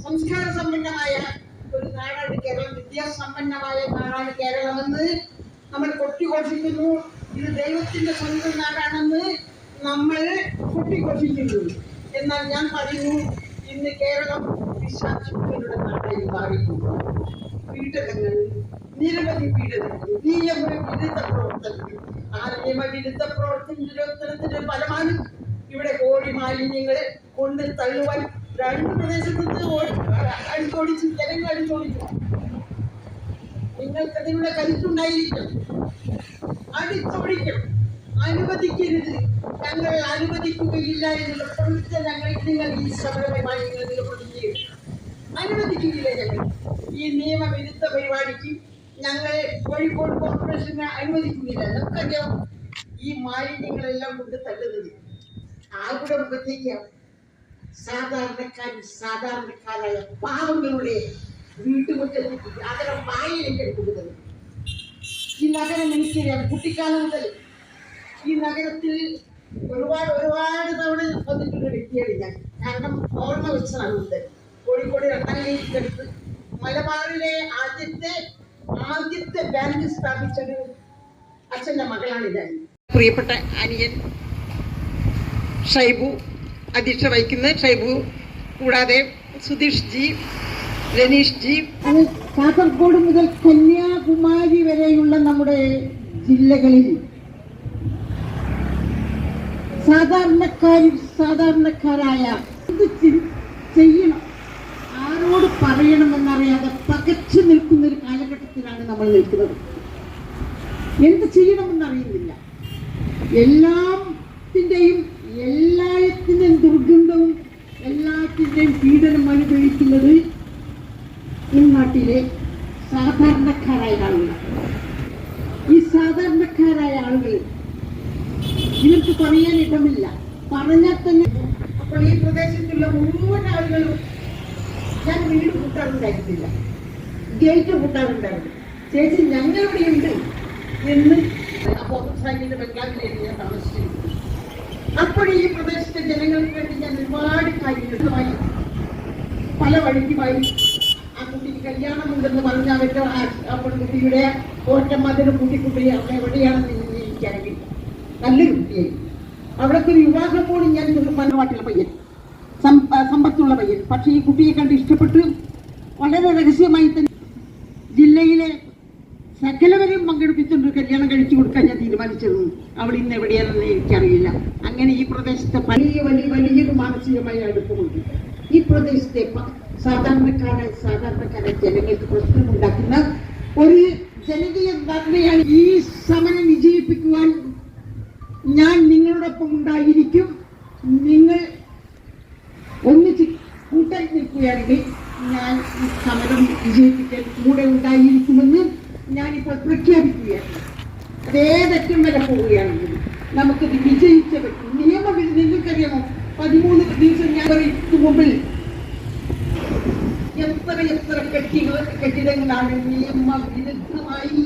സംസ്കാര സമ്പന്നമായ ഒരു നാടാണ് കേരളം. വിദ്യാസമ്പന്നമായ നാടാണ് കേരളമെന്ന് നമ്മൾ കൊട്ടിഘോഷിക്കുന്നു. ഇത് ദൈവത്തിന്റെ സ്വന്തം നാടാണെന്ന് നമ്മൾ കൊട്ടിഘോഷിക്കുന്നു. എന്നാൽ ഞാൻ പറയുന്നു ഇന്ന് കേരളം വിശ്വാസികളുടെ നാടായി മാറിയിരുന്നു പീഡനങ്ങൾ നിരവധി പീഡനങ്ങൾ നിയമ വിരുദ്ധ പ്രവർത്തനങ്ങൾ ആ നിയമവിരുദ്ധ പ്രവർത്തനത്തിന്റെ ഫലമാണ് ഇവിടെ കോഴി മാലിന്യങ്ങൾ കൊണ്ട് തള്ളുവാൻ രണ്ട് പ്രദേശത്ത് അടിച്ചോടിച്ചു ജനങ്ങൾ അടിച്ചോടിച്ചു. നിങ്ങൾക്ക് അതിനുള്ള കരുത്തുണ്ടായിരിക്കും. അടിച്ചോടിക്കണം അനുവദിക്കരുത്. ഞങ്ങൾ അനുവദിക്കുകയില്ല എന്നുള്ള പ്രവൃത്തി ഞങ്ങൾ നിങ്ങൾ ഈ സമരമായി നിങ്ങൾ പ്രതിജ്ഞ അനുവദിക്കുകയില്ല ഞങ്ങൾ. ഈ നിയമവിരുദ്ധ പരിപാടിക്ക് ഞങ്ങൾ കോഴിക്കോട് കോർപ്പറേഷനെ അനുവദിക്കുന്നില്ല നമുക്കറിയാം ഈ മാലിന്യങ്ങളെല്ലാം കൊണ്ട് തള്ളുന്നത് ആരുടെ മുഖത്തേക്കാണ്? സാധാരണക്കാർ സാധാരണക്കാരായ പാവങ്ങളുടെ വീട്ടുമുറ്റത്ത് ഈ നഗരം എനിക്കറിയാം. കുട്ടിക്കാലം മുതൽ ഈ നഗരത്തിൽ ഒരുപാട് ഒരുപാട് തവണ വന്നിട്ടുള്ള വ്യക്തിയാണ് ഞാൻ. കാരണം ഓർമ്മ വെച്ചതാണ് ഉണ്ട് കോഴിക്കോട് രണ്ടാം ഗേറ്റിനടുത്ത് മലബാറിലെ ആദ്യത്തെ ആദ്യത്തെ ബാങ്ക് സ്ഥാപിച്ചത് അച്ഛന്റെ മകളാണ് ഞാൻ. പ്രിയപ്പെട്ട അനിയൻ ഷൈബു അധ്യക്ഷ വഹിക്കുന്നത് ഷൈബു കൂടാതെ സുധീഷ് ജി രനീഷ് ജി. കാസർഗോഡ് മുതൽ കന്യാകുമാരി വരെയുള്ള നമ്മുടെ ജില്ലകളിൽ സാധാരണക്കാരിൽ സാധാരണക്കാരായ ചെയ്യണം? ആരോട് പറയണമെന്നറിയാതെ പകച്ചു നിൽക്കുന്ന ഒരു കാലഘട്ടത്തിലാണ് നമ്മൾ നിൽക്കുന്നത്. എന്ത് ചെയ്യണമെന്നറിയുന്നില്ല. എല്ലാത്തിന്റെയും ദുർഗന്ധവും എല്ലാത്തിന്റെയും പീഡനം അനുഭവിക്കുന്നത് ഈ നാട്ടിലെ സാധാരണക്കാരായ ആളുകളാണ് ഈ സാധാരണക്കാരായ ആളുകൾ ഇവർക്ക് പറയാൻ ഇടമില്ല. പറഞ്ഞാൽ തന്നെ അപ്പോൾ ഈ പ്രദേശത്തുള്ള മുഴുവൻ ആളുകളും ഞാൻ വീട് കൂട്ടാറുണ്ടായിരുന്നില്ല ഗേറ്റ് കൂട്ടാറുണ്ടായിരുന്നു. ചേച്ചി ഞങ്ങളുടെ ഉണ്ട് എന്ന് അപ്പോൾ സൈനിക ബംഗ്ലാവിലായിരുന്നു ഞാൻ താമസിച്ചിരുന്നു അപ്പോൾ ഈ പ്രദേശത്തെ ജനങ്ങൾക്ക് വേണ്ടി ഞാൻ ഒരുപാട് കാര്യങ്ങളുമായി പല വഴിക്കുമായി ആ കുട്ടിക്ക് കല്യാണമുണ്ടെന്ന് പറഞ്ഞ അവരുടെ ആ- പെൺകുട്ടിയുടെ ഓറ്റമ്മതിന് കുട്ടിക്കുട്ടി അവിടെ എവിടെയാണെന്ന് എനിക്കറിയില്ല നല്ലൊരു കുട്ടിയായി. അവിടത്തെ ഒരു വിവാഹം പോലും ഞാൻ മനവാട്ടിയുള്ള പയ്യൻ. സമ്പത്തുള്ള പയ്യൻ. പക്ഷേ ഈ കുട്ടിയെ കണ്ട് ഇഷ്ടപ്പെട്ട് വളരെ രഹസ്യമായി തന്നെ ജില്ലയിലെ സകലവരെയും പങ്കെടുപ്പിച്ചുകൊണ്ട് കല്യാണം കഴിച്ചു കൊടുക്കാൻ ഞാൻ തീരുമാനിച്ചത്. അവൾ ഇന്ന് എവിടെയാണെന്ന് എനിക്കറിയില്ല. അങ്ങനെ ഈ പ്രദേശത്തെ വലിയ വലിയ വലിയൊരു മാനസികമായ അടുപ്പമുണ്ട്. ഈ പ്രദേശത്തെ സാധാരണക്കാരായ സാധാരണക്കാരായ ജനങ്ങൾക്ക് പ്രശ്നമുണ്ടാക്കുന്ന ഒരു ജനകീയ ധർമ്മയാണ് ഈ സമരം വിജയിപ്പിക്കുവാൻ ഞാൻ നിങ്ങളോടൊപ്പം ഉണ്ടായിരിക്കും. നിങ്ങൾ ഒന്നിച്ച് കൂട്ടായി നിൽക്കുകയാണെങ്കിൽ ഞാൻ ഈ സമരം വിജയിപ്പിക്കാൻ കൂടെ ഉണ്ടായിരിക്കുമെന്ന് ഞാനിപ്പോൾ പ്രഖ്യാപിക്കുകയാണ്. അതേതറ്റം വരെ പോവുകയാണെങ്കിൽ നമുക്കിത് വിജയിച്ച പറ്റും നിയമവിധി നിങ്ങൾക്കറിയാമോ? പതിമൂന്ന് ദിവസം ഞാൻ മുമ്പിൽ. എത്ര എത്ര കെട്ടിട കെട്ടിടങ്ങളാണ് നിയമവിരുദ്ധമായി